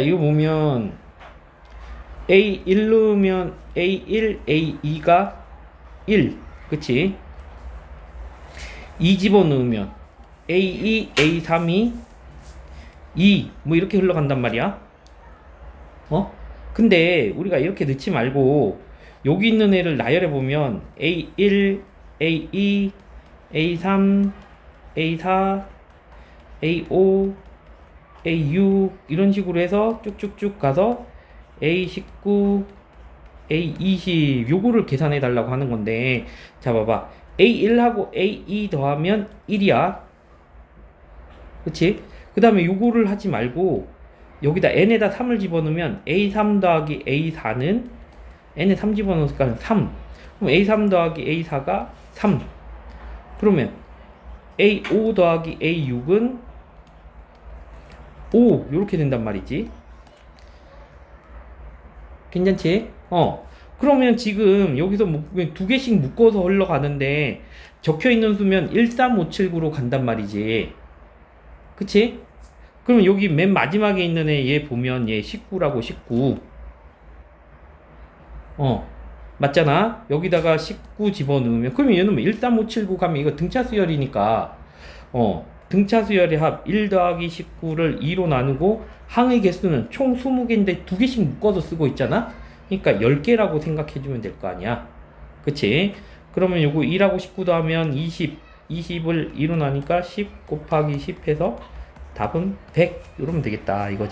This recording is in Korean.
이거 보면 A1 넣으면 A1, A2가 1 그치? 2 집어넣으면 A2, A3이 2 뭐 이렇게 흘러간단 말이야 어? 근데 우리가 이렇게 넣지 말고 여기 있는 애를 나열해 보면 A1, A2, A3, A4, A5, A6 이런 식으로 해서 쭉쭉쭉 가서 A19, A20 요거를 계산해 달라고 하는 건데 자 봐봐. A1하고 A2 더하면 1이야. 그치? 그 다음에 요거를 하지 말고 여기다 n에다 3을 집어넣으면 A3 더하기 A4는 n에 3 집어넣으니까 3 그럼 A3 더하기 A4가 3 그러면 A5 더하기 A6은 5 이렇게 된단 말이지. 괜찮지? 어. 그러면 지금 여기서 뭐두 개씩 묶어서 흘러가는데 적혀 있는 수면 13579로 간단 말이지. 그치? 그러면 여기 맨 마지막에 있는 애 얘 보면 얘 19라고 19 어. 맞잖아? 여기다가 19 집어넣으면 그러면 얘는 뭐 13579 가면 이거 등차 수열이니까. 어 등차 수열의 합 1 더하기 19를 2로 나누고 항의 개수는 총 20개인데 두 개씩 묶어서 쓰고 있잖아? 그러니까 10개라고 생각해 주면 될 거 아니야. 그치? 그러면 요거 1하고 19 더하면 20 20을 2로 나니까 10 곱하기 10 해서 답은 100 이러면 되겠다 이거지